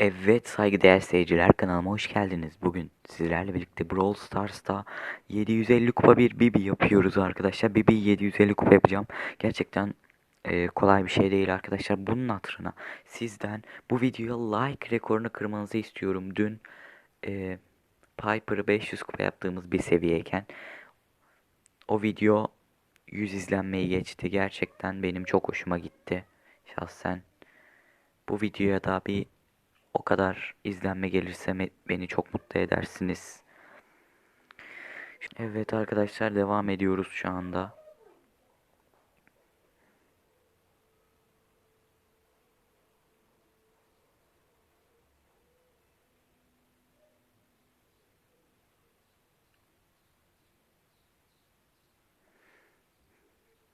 Evet saygıdeğer seyirciler kanalıma hoş geldiniz. Bugün sizlerle birlikte Brawl Stars'ta 750 kupa bir Bibi yapıyoruz arkadaşlar. Bibi 750 kupa yapacağım. Gerçekten e, kolay bir şey değil arkadaşlar. Bunun hatırına sizden bu videoya like rekorunu kırmanızı istiyorum. Dün e, Piper'ı 500 kupa yaptığımız bir seviyeyken o video 100 izlenmeyi geçti. Gerçekten benim çok hoşuma gitti şahsen. Bu videoya da bir o kadar izlenme gelirse beni çok mutlu edersiniz. Evet arkadaşlar devam ediyoruz şu anda.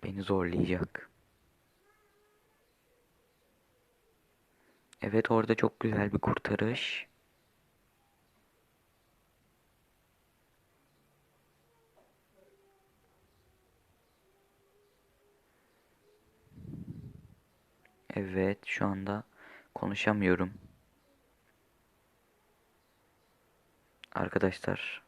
Beni zorlayacak. Evet orada çok güzel bir kurtarış. Evet şu anda konuşamıyorum. Arkadaşlar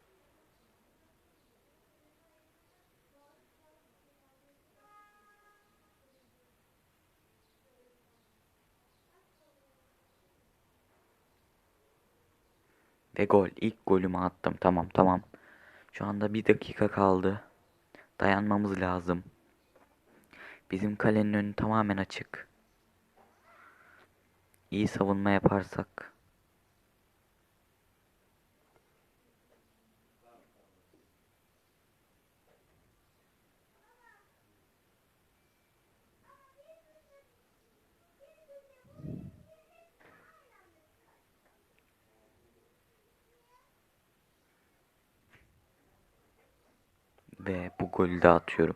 Ve gol. İlk golümü attım. Tamam tamam. Şu anda bir dakika kaldı. Dayanmamız lazım. Bizim kalenin önü tamamen açık. İyi savunma yaparsak. Ve bu golü de atıyorum.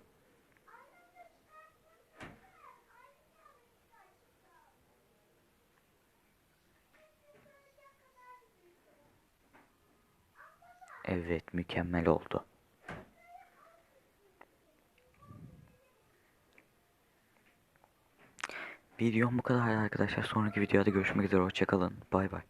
Evet, mükemmel oldu. Videom bu kadar arkadaşlar. Sonraki videoda görüşmek üzere. Hoşçakalın. Bay bay.